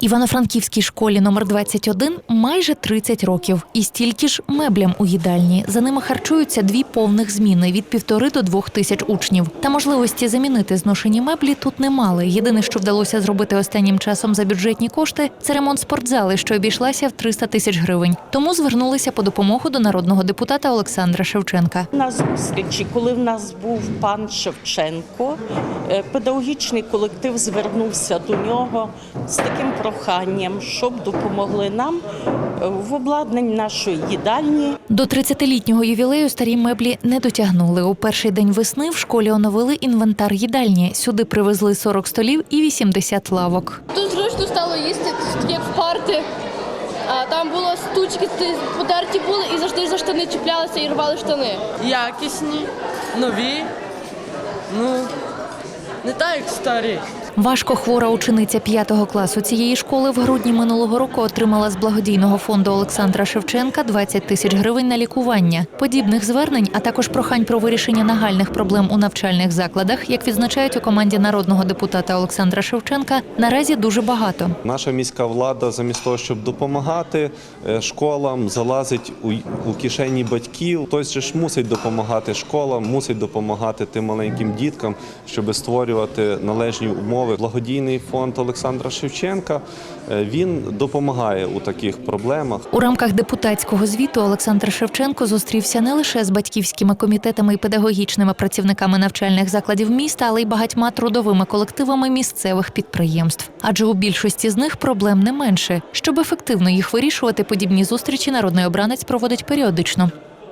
Івано-Франківській школі номер 21 майже 30 років. І стільки ж меблям у їдальні. За ними харчуються дві повних зміни від півтори до двох тисяч учнів. Та можливості замінити зношені меблі тут не мали. Єдине, що вдалося зробити останнім часом за бюджетні кошти, це ремонт спортзали, що обійшлася в 300 тисяч гривень. Тому звернулися по допомогу до народного депутата Олександра Шевченка. На зустрічі, коли в нас був пан Шевченко, е, педагогічний колектив звернувся до нього з таким проханням, щоб допомогли нам е, в обладнанні нашої їдальні. До 30-літнього ювілею старі меблі не дотягнули. У перший день весни в школі оновили інвентар їдальні. Сюди привезли 40 столів і 80 лавок. Тут зручно стало їсти, як в парти. А там було стучки, потерті були і завжди за штани чіплялися і рвали штани. якісні, нові. Ну, не так, як старі. Важко хвора учениця 5 класу цієї школи в грудні минулого року отримала з благодійного фонду Олександра Шевченка 20 тисяч гривень на лікування. Подібних звернень, а також прохань про вирішення нагальних проблем у навчальних закладах, як відзначають у команді народного депутата Олександра Шевченка, наразі дуже багато. Наша міська влада, замість того, щоб допомагати е, школам, залазить у, кишені батьків. Хтось ж мусить допомагати школам, мусить допомагати тим маленьким діткам, щоб створювати належні умови. Благодійний фонд Олександра Шевченка е, він допомагає у таких проблемах. У рамках депутатського звіту Олександр Шевченко зустрівся не лише з батьківськими комітетами і педагогічними працівниками навчальних закладів міста, але й багатьма трудовими колективами місцевих підприємств. Адже у більшості з них проблем не менше. Щоб ефективно їх вирішувати, подібні зустрічі народний обранець проводить періодично.